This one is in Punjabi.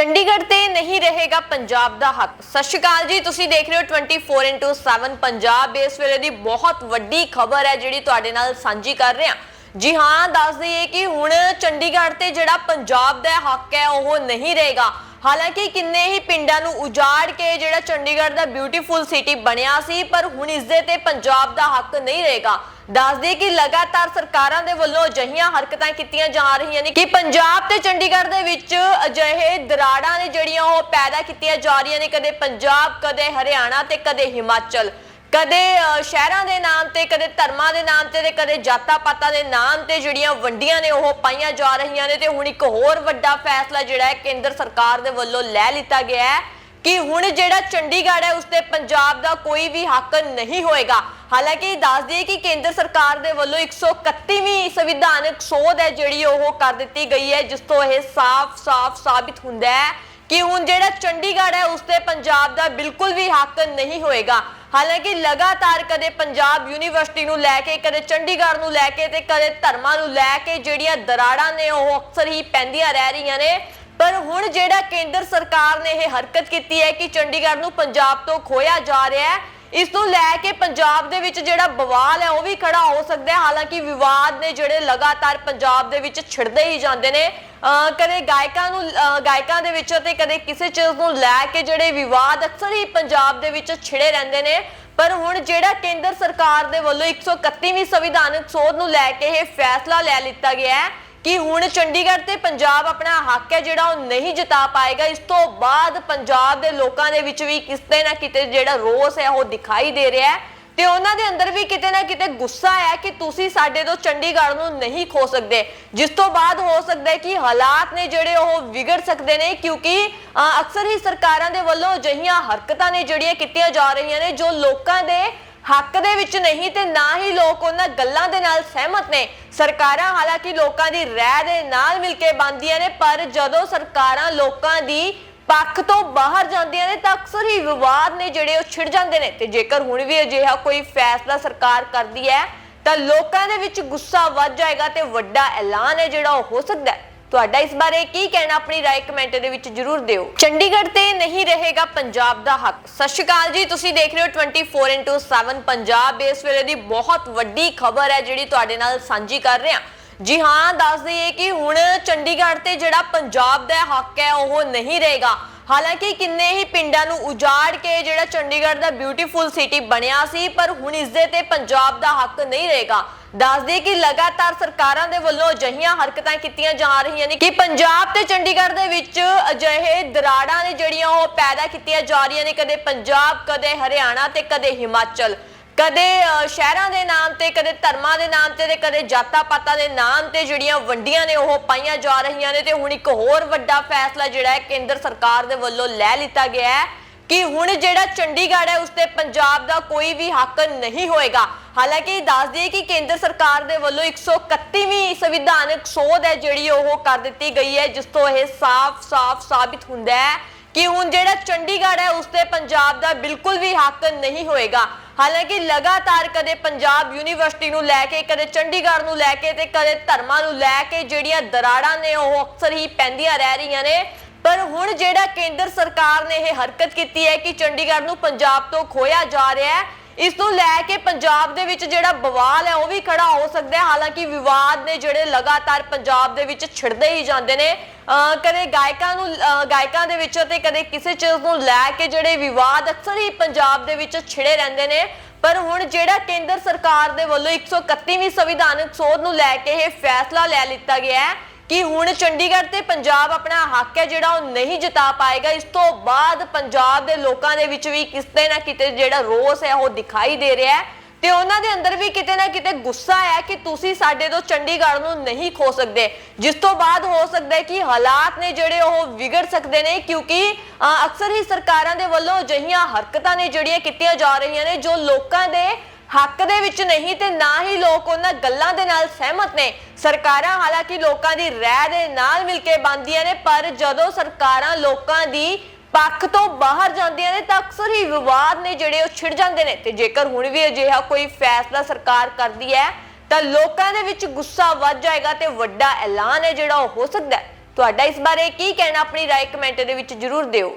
ਚੰਡੀਗੜ੍ਹ ਤੇ ਨਹੀਂ ਰਹੇਗਾ ਪੰਜਾਬ ਦਾ ਹੱਕ। ਸਤਿ ਸ਼੍ਰੀ ਅਕਾਲ ਜੀ, ਤੁਸੀਂ ਦੇਖ ਰਹੇ ਹੋ 24/7 ਪੰਜਾਬ। ਇਸ ਵੇਲੇ ਦੀ ਬਹੁਤ ਵੱਡੀ ਖਬਰ ਹੈ, ਜਿਹੜੀ ਤੁਹਾਡੇ ਨਾਲ ਸਾਂਝੀ ਕਰ ਰਹੇ। ਹਾਂ ਜੀ ਹਾਂ, ਦੱਸ ਦਈਏ ਕਿ ਹੁਣ ਚੰਡੀਗੜ੍ਹ ਤੇ ਜਿਹੜਾ ਪੰਜਾਬ ਦਾ ਹੱਕ ਹੈ, ਉਹ ਨਹੀਂ ਰਹੇਗਾ। ਹਾਲਾਂਕਿ ਕਿੰਨੇ ਹੀ ਪਿੰਡਾਂ ਨੂੰ ਉਜਾੜ ਕੇ ਜਿਹੜਾ ਚੰਡੀਗੜ੍ਹ ਦਾ ਬਿਊਟੀਫੁਲ ਸਿਟੀ ਬਣਿਆ ਸੀ, ਪਰ ਹੁਣ ਇਸ ਦੇ ਤੇ ਪੰਜਾਬ ਦਾ ਹੱਕ ਨਹੀਂ ਰਹੇਗਾ। ਦੱਸ ਕਿ ਲਗਾਤਾਰ ਸਰਕਾਰਾਂ ਦੇ ਵੱਲੋਂ ਅਜਿਹੀਆਂ ਹਰਕਤਾਂ ਕੀਤੀਆਂ ਜਾ ਰਹੀਆਂ ਨੇ ਕਿ ਪੰਜਾਬ ਤੇ ਚੰਡੀਗੜ੍ਹ ਦੇ ਵਿੱਚ ਅਜਿਹੇ ਦਰਾੜਾਂ ਨੇ ਜਿਹੜੀਆਂ ਉਹ ਪੈਦਾ ਕੀਤੀਆਂ ਜਾ ਰਹੀਆਂ ਨੇ, ਕਦੇ ਪੰਜਾਬ, ਕਦੇ ਹਰਿਆਣਾ ਤੇ ਕਦੇ ਹਿਮਾਚਲ। ਕਦੇ ਅ, ਸ਼ਹਿਰਾਂ ਦੇ ਨਾਮ ਤੇ ਕਦੇ ਧਰਮਾਂ ਦੇ ਨਾਮ ਤੇ ਤੇ ਕਦੇ ਜਾਤਾਂ ਪਾਤਾਂ ਦੇ ਨਾਮ ਤੇ ਜਿਹੜੀਆਂ ਵੰਡੀਆਂ ਨੇ ਉਹ ਪਾਈਆਂ ਜਾ ਰਹੀਆਂ ਨੇ ਤੇ ਹੁਣ ਇੱਕ ਹੋਰ ਵੱਡਾ ਫੈਸਲਾ ਜਿਹੜਾ ਹੈ ਕੇਂਦਰ ਸਰਕਾਰ ਦੇ ਵੱਲੋਂ ਲੈ ਲਿੱਤਾ ਗਿਆ ਹੈ ਕਿ ਹੁਣ ਜਿਹੜਾ ਚੰਡੀਗੜ੍ਹ ਹੈ ਉਸ ਤੇ ਪੰਜਾਬ ਦਾ ਕੋਈ ਵੀ ਹੱਕ ਨਹੀਂ ਹੋਏਗਾ। ਹਾਲਾਂਕਿ ਦੱਸ ਦਈਏ ਕਿ ਕੇਂਦਰ ਸਰਕਾਰ ਦੇ ਵੱਲੋਂ 131ਵੀਂ ਸੰਵਿਧਾਨਕ ਸੋਧ ਹੈ ਜਿਹੜੀ ਉਹ ਕਰ ਦਿੱਤੀ ਗਈ ਹੈ ਜਿਸ ਤੋਂ ਇਹ ਸਾਫ਼-ਸਾਫ਼ ਸਾਬਿਤ ਹੁੰਦਾ ਹੈ ਕਿ ਹੁਣ ਜਿਹੜਾ ਚੰਡੀਗੜ੍ਹ ਹੈ ਉਸ ਤੇ ਪੰਜਾਬ ਦਾ ਬਿਲਕੁਲ ਵੀ ਹੱਕ ਨਹੀਂ ਹੋਏਗਾ। ਹਾਲਾਂਕਿ ਲਗਾਤਾਰ ਕਦੇ ਪੰਜਾਬ ਯੂਨੀਵਰਸਿਟੀ ਨੂੰ ਲੈ ਕੇ, ਕਦੇ ਚੰਡੀਗੜ੍ਹ ਨੂੰ ਲੈ ਕੇ ਤੇ ਕਦੇ ਧਰਮਾਂ ਨੂੰ ਲੈ ਕੇ ਜਿਹੜੀਆਂ ਦਰਾੜਾਂ ਨੇ, ਉਹ ਅਕਸਰ ਹੀ ਪੈਂਦੀਆਂ ਰਹਿ ਰਹੀਆਂ ਨੇ। ਪਰ ਹੁਣ ਜਿਹੜਾ ਕੇਂਦਰ ਸਰਕਾਰ ਨੇ ਇਹ ਹਰਕਤ ਕੀਤੀ ਹੈ ਕਿ ਚੰਡੀਗੜ੍ਹ ਨੂੰ ਪੰਜਾਬ ਤੋਂ ਖੋਇਆ ਜਾ ਰਿਹਾ ਹੈ ਇਸ ਤੋਂ ਲੈ ਕੇ ਪੰਜਾਬ ਦੇ ਵਿੱਚ ਜਿਹੜਾ ਬਵਾਲ ਹੈ, ਉਹ ਵੀ ਖੜਾ ਹੋ ਸਕਦਾ ਹੈ। ਹਾਲਾਂਕਿ ਵਿਵਾਦ ਨੇ ਜਿਹੜੇ ਲਗਾਤਾਰ ਪੰਜਾਬ ਦੇ ਵਿੱਚ ਛਿੜਦੇ ਹੀ ਜਾਂਦੇ ਨੇ। ਅਹ ਕਦੇ ਗਾਇਕਾਂ ਨੂੰ ਗਾਇਕਾਂ ਦੇ ਵਿੱਚ ਤੇ ਕਦੇ ਕਿਸੇ ਚੀਜ਼ ਨੂੰ ਲੈ ਕੇ ਜਿਹੜੇ ਵਿਵਾਦ ਅਕਸਰ ਹੀ ਪੰਜਾਬ ਦੇ ਵਿੱਚ ਛਿੜੇ ਰਹਿੰਦੇ ਨੇ। ਪਰ ਹੁਣ ਜਿਹੜਾ ਕੇਂਦਰ ਸਰਕਾਰ ਦੇ ਵੱਲੋਂ 131ਵੀਂ ਸੰਵਿਧਾਨਕ ਸੋਧ ਨੂੰ ਲੈ ਕੇ ਇਹ ਫੈਸਲਾ ਲੈ ਲਿੱਤਾ ਗਿਆ ਹੈ ਕਿ ਹੁਣ ਚੰਡੀਗੜ੍ਹ ਤੇ ਪੰਜਾਬ ਆਪਣਾ ਹੱਕ ਹੈ, ਜਿਹੜਾ ਉਹ ਨਹੀਂ ਜਿਤਾ ਪਾਏਗਾ। ਇਸ ਤੋਂ ਬਾਅਦ ਪੰਜਾਬ ਦੇ ਲੋਕਾਂ ਦੇ ਵਿੱਚ ਵੀ ਕਿਤੇ ਨਾ ਕਿਤੇ ਜਿਹੜਾ ਰੋਸ ਹੈ, ਉਹ ਦਿਖਾਈ ਦੇ ਰਿਹਾ ਹੈ। ਤੇ ਉਹਨਾਂ ਦੇ ਅੰਦਰ ਵੀ ਕਿਤੇ ਨਾ ਕਿਤੇ ਗੁੱਸਾ ਹੈ ਕਿ ਤੁਸੀਂ ਸਾਡੇ ਤੋਂ ਚੰਡੀਗੜ੍ਹ ਨੂੰ ਨਹੀਂ ਖੋ ਸਕਦੇ। ਜਿਸ ਤੋਂ ਬਾਅਦ ਹੋ ਸਕਦਾ ਹੈ ਕਿ ਹਾਲਾਤ ਨੇ ਜਿਹੜੇ ਉਹ ਵਿਗੜ ਸਕਦੇ ਨੇ, ਕਿਉਂਕਿ ਅਕਸਰ ਹੀ ਸਰਕਾਰਾਂ ਦੇ ਵੱਲੋਂ ਅਜਿਹੀਆਂ ਹਰਕਤਾਂ ਨੇ ਜਿਹੜੀਆਂ ਕੀਤੀਆਂ ਜਾ ਰਹੀਆਂ ਨੇ, ਜੋ ਲੋਕਾਂ ਦੇ ਹੱਕ ਦੇ ਵਿੱਚ ਨਹੀਂ ਤੇ ਨਾ ਹੀ ਲੋਕ ਉਹਨਾਂ ਗੱਲਾਂ ਦੇ ਨਾਲ ਸਹਿਮਤ ਨੇ। ਸਰਕਾਰਾਂ ਹਾਲਾਂਕਿ ਲੋਕਾਂ ਦੀ ਰਾਏ ਦੇ ਨਾਲ ਮਿਲ ਕੇ ਬੰਦੀਆਂ ਨੇ, ਪਰ ਜਦੋਂ ਸਰਕਾਰਾਂ ਲੋਕਾਂ ਦੀ ਪੱਖ ਤੋਂ ਬਾਹਰ ਜਾਂਦੀਆਂ ਨੇ ਤਾਂ ਅਕਸਰ ਹੀ ਵਿਵਾਦ ਨੇ ਜਿਹੜੇ ਉਹ ਛਿੜ ਜਾਂਦੇ ਨੇ। ਤੇ ਜੇਕਰ ਹੁਣ ਵੀ ਅਜਿਹਾ ਕੋਈ ਫੈਸਲਾ ਸਰਕਾਰ ਕਰਦੀ ਹੈ ਤਾਂ ਲੋਕਾਂ ਦੇ ਵਿੱਚ ਗੁੱਸਾ ਵੱਧ ਜਾਏਗਾ ਤੇ ਵੱਡਾ ਐਲਾਨ ਹੈ ਜਿਹੜਾ ਉਹ ਹੋ ਸਕਦਾ ਹੈ। ਤੁਹਾਡਾ ਇਸ ਬਾਰੇ ਕੀ ਕਹਿਣਾ ਆਪਣੀ ਰਾਏ ਕਮੈਂਟ ਦੇ ਵਿੱਚ ਜਰੂਰ ਦਿਓ। ਚੰਡੀਗੜ੍ਹ ਤੇ ਨਹੀਂ ਰਹੇਗਾ ਪੰਜਾਬ ਦਾ ਹੱਕ। ਸਤਿ ਸ਼੍ਰੀ ਅਕਾਲ ਜੀ, ਤੁਸੀਂ ਦੇਖ ਰਹੇ ਹੋ 24/7 ਪੰਜਾਬ। ਇਸ ਵੇਲੇ ਦੀ ਬਹੁਤ ਵੱਡੀ ਖਬਰ ਹੈ ਜਿਹੜੀ ਤੁਹਾਡੇ ਨਾਲ ਸਾਂਝੀ ਕਰ ਰਹੇ। ਹਾਂ ਜੀ ਹਾਂ, ਦੱਸ ਦਈਏ ਕਿ ਹੁਣ ਚੰਡੀਗੜ੍ਹ ਤੇ ਜਿਹੜਾ ਪੰਜਾਬ ਦਾ ਹੱਕ ਹੈ, ਉਹ ਨਹੀਂ ਰਹੇਗਾ। ਹਾਲਾਂਕਿ ਕਿੰਨੇ ਹੀ ਪਿੰਡਾਂ ਨੂੰ ਉਜਾੜ ਕੇ ਜਿਹੜਾ ਚੰਡੀਗੜ੍ਹ ਦਾ ਬਿਊਟੀਫੁਲ ਸਿਟੀ ਬਣਿਆ ਸੀ, ਪਰ ਹੁਣ ਇਸ ਦੇ ਤੇ ਪੰਜਾਬ ਦਾ ਹੱਕ ਨਹੀਂ ਰਹੇਗਾ। ਦੱਸ ਕਿ ਲਗਾਤਾਰ ਸਰਕਾਰਾਂ ਦੇ ਵੱਲੋਂ ਅਜਿਹੀਆਂ ਹਰਕਤਾਂ ਕੀਤੀਆਂ ਜਾ ਰਹੀਆਂ ਨੇ ਕਿ ਪੰਜਾਬ ਤੇ ਚੰਡੀਗੜ੍ਹ ਦੇ ਵਿੱਚ ਅਜਿਹੇ ਦਰਾੜਾਂ ਨੇ ਜਿਹੜੀਆਂ ਉਹ ਪੈਦਾ ਕੀਤੀਆਂ ਜਾ ਰਹੀਆਂ ਨੇ, ਕਦੇ ਪੰਜਾਬ, ਕਦੇ ਹਰਿਆਣਾ ਤੇ ਕਦੇ ਹਿਮਾਚਲ। ਕਦੇ ਸ਼ਹਿਰਾਂ ਦੇ ਨਾਮ ਤੇ, ਕਦੇ ਧਰਮਾਂ ਦੇ ਨਾਮ ਤੇ ਤੇ ਕਦੇ ਜਾਤਾਂ ਪਾਤਾਂ ਦੇ ਨਾਮ ਤੇ ਜਿਹੜੀਆਂ ਵੰਡੀਆਂ ਨੇ ਉਹ ਪਾਈਆਂ ਜਾ ਰਹੀਆਂ ਨੇ ਤੇ ਹੁਣ ਇੱਕ ਹੋਰ ਵੱਡਾ ਫੈਸਲਾ ਜਿਹੜਾ ਹੈ, ਕੇਂਦਰ ਸਰਕਾਰ ਦੇ ਵੱਲੋਂ ਲੈ ਲਿੱਤਾ ਗਿਆ ਹੈ। ਕਿ ਹੁਣ ਜਿਹੜਾ ਚੰਡੀਗੜ੍ਹ ਹੈ ਉਸ ਤੇ ਪੰਜਾਬ ਦਾ ਕੋਈ ਵੀ ਹੱਕ ਨਹੀਂ ਹੋਏਗਾ। ਹਾਲਾਂਕਿ ਦੱਸ ਦਈਏ ਕਿ ਕੇਂਦਰ ਸਰਕਾਰ ਦੇ ਵੱਲੋਂ 131ਵੀਂ ਸੰਵਿਧਾਨਕ ਸੋਧ ਹੈ, ਜਿਹੜੀ ਉਹ ਕਰ ਦਿੱਤੀ ਗਈ ਹੈ, ਜਿਸ ਤੋਂ ਇਹ ਸਾਫ਼-ਸਾਫ਼ ਸਾਬਿਤ ਹੁੰਦਾ ਹੈ ਕਿ ਹੁਣ ਜਿਹੜਾ ਚੰਡੀਗੜ੍ਹ ਹੈ ਉਸ ਤੇ ਪੰਜਾਬ ਦਾ ਬਿਲਕੁਲ ਵੀ ਹੱਕ ਨਹੀਂ ਹੋਏਗਾ। ਹਾਲਾਂਕਿ ਲਗਾਤਾਰ ਕਦੇ ਪੰਜਾਬ ਯੂਨੀਵਰਸਿਟੀ ਨੂੰ ਲੈ ਕੇ, ਕਦੇ ਚੰਡੀਗੜ੍ਹ ਨੂੰ ਲੈ ਕੇ ਤੇ ਕਦੇ ਧਰਮਾਂ ਨੂੰ ਲੈ ਕੇ ਜਿਹੜੀਆਂ ਦਰਾੜਾਂ ਨੇ, ਉਹ ਅਕਸਰ ਹੀ ਪੈਂਦੀਆਂ ਰਹਿ ਰਹੀਆਂ ਨੇ। ਪਰ ਹੁਣ ਜਿਹੜਾ ਕੇਂਦਰ ਸਰਕਾਰ ਨੇ ਇਹ ਹਰਕਤ ਕੀਤੀ ਹੈ ਕਿ ਚੰਡੀਗੜ੍ਹ ਨੂੰ ਪੰਜਾਬ ਤੋਂ ਖੋਇਆ ਜਾ ਰਿਹਾ ਹੈ, ਇਸ ਨੂੰ ਲੈ ਕੇ ਪੰਜਾਬ ਦੇ ਵਿੱਚ ਜਿਹੜਾ ਬਵਾਲ ਹੈ ਉਹ ਵੀ ਖੜਾ ਹੋ ਸਕਦਾ ਹੈ। ਹਾਲਾਂਕਿ ਵਿਵਾਦ ਨੇ ਜਿਹੜੇ ਲਗਾਤਾਰ ਪੰਜਾਬ ਦੇ ਵਿੱਚ ਛਿੜਦੇ ਹੀ ਜਾਂਦੇ ਨੇ। ਕਦੇ ਗਾਇਕਾਂ ਨੂੰ ਗਾਇਕਾਂ ਦੇ ਵਿੱਚ ਤੇ ਕਦੇ ਕਿਸੇ ਚੀਜ਼ ਨੂੰ ਲੈ ਕੇ ਜਿਹੜੇ ਵਿਵਾਦ ਅਕਸਰ ਹੀ ਪੰਜਾਬ ਦੇ ਵਿੱਚ ਛਿੜੇ ਰਹਿੰਦੇ ਨੇ। ਪਰ ਹੁਣ ਜਿਹੜਾ ਕੇਂਦਰ ਸਰਕਾਰ ਦੇ ਵੱਲੋਂ 131ਵੀਂ ਸੰਵਿਧਾਨਕ ਸੋਧ ਨੂੰ ਲੈ ਕੇ ਇਹ ਫੈਸਲਾ ਲੈ ਲਿੱਤਾ ਗਿਆ ਹੈ ਕਿ ਹੁਣ ਚੰਡੀਗੜ੍ਹ ਤੇ ਪੰਜਾਬ ਆਪਣਾ ਹੱਕ ਹੈ ਜਿਹੜਾ ਉਹ ਨਹੀਂ ਜਿਤਾ ਪਾਏਗਾ। ਇਸ ਤੋਂ ਬਾਅਦ ਪੰਜਾਬ ਦੇ ਲੋਕਾਂ ਦੇ ਵਿੱਚ ਵੀ ਕਿਤੇ ਨਾ ਕਿਤੇ ਜਿਹੜਾ ਰੋਸ ਹੈ ਉਹ ਦਿਖਾਈ ਦੇ ਰਿਹਾ ਹੈ। ਤੇ ਉਹਨਾਂ ਦੇ ਅੰਦਰ ਵੀ ਕਿਤੇ ਨਾ ਕਿਤੇ ਗੁੱਸਾ ਹੈ ਕਿ ਤੁਸੀਂ ਸਾਡੇ ਤੋਂ ਚੰਡੀਗੜ੍ਹ ਨੂੰ ਨਹੀਂ ਖੋ ਸਕਦੇ। ਜਿਸ ਤੋਂ ਬਾਅਦ ਹੋ ਸਕਦਾ ਹੈ ਕਿ ਹਾਲਾਤ ਨੇ ਜਿਹੜੇ ਉਹ ਵਿਗੜ ਸਕਦੇ ਨੇ, ਕਿਉਂਕਿ ਅਕਸਰ ਹੀ ਸਰਕਾਰਾਂ ਦੇ ਵੱਲੋਂ ਅਜਿਹੀਆਂ ਹਰਕਤਾਂ ਨੇ ਜਿਹੜੀਆਂ ਕੀਤੀਆਂ ਜਾ ਰਹੀਆਂ ਨੇ, ਜੋ ਲੋਕਾਂ ਦੇ ਹੱਕ ਦੇ ਵਿੱਚ ਨਹੀਂ ਤੇ ਨਾ ਹੀ ਲੋਕ ਉਹਨਾਂ ਗੱਲਾਂ ਦੇ ਨਾਲ ਸਹਿਮਤ ਨੇ। ਸਰਕਾਰਾਂ ਹਾਲਾਂਕਿ ਲੋਕਾਂ ਦੀ ਰਾਏ ਦੇ ਨਾਲ ਮਿਲ ਕੇ ਬੰਦੀਆਂ ਨੇ, ਪਰ ਜਦੋਂ ਸਰਕਾਰਾਂ ਲੋਕਾਂ ਦੀ ਪੱਖ ਤੋਂ ਬਾਹਰ ਜਾਂਦੀਆਂ ਨੇ ਤਾਂ ਅਕਸਰ ਹੀ ਵਿਵਾਦ ਨੇ ਜਿਹੜੇ ਉਹ ਛਿੜ ਜਾਂਦੇ ਨੇ। ਤੇ ਜੇਕਰ ਹੁਣ ਵੀ ਅਜਿਹਾ ਕੋਈ ਫੈਸਲਾ ਸਰਕਾਰ ਕਰਦੀ ਹੈ, ਤਾਂ ਲੋਕਾਂ ਦੇ ਵਿੱਚ ਗੁੱਸਾ ਵੱਧ ਜਾਏਗਾ ਤੇ ਵੱਡਾ ਐਲਾਨ ਹੈ ਜਿਹੜਾ ਉਹ ਹੋ ਸਕਦਾ ਹੈ। ਤੁਹਾਡਾ ਇਸ ਬਾਰੇ ਕੀ ਕਹਿਣਾ, ਆਪਣੀ ਰਾਏ ਕਮੈਂਟ ਦੇ ਵਿੱਚ ਜਰੂਰ ਦਿਓ।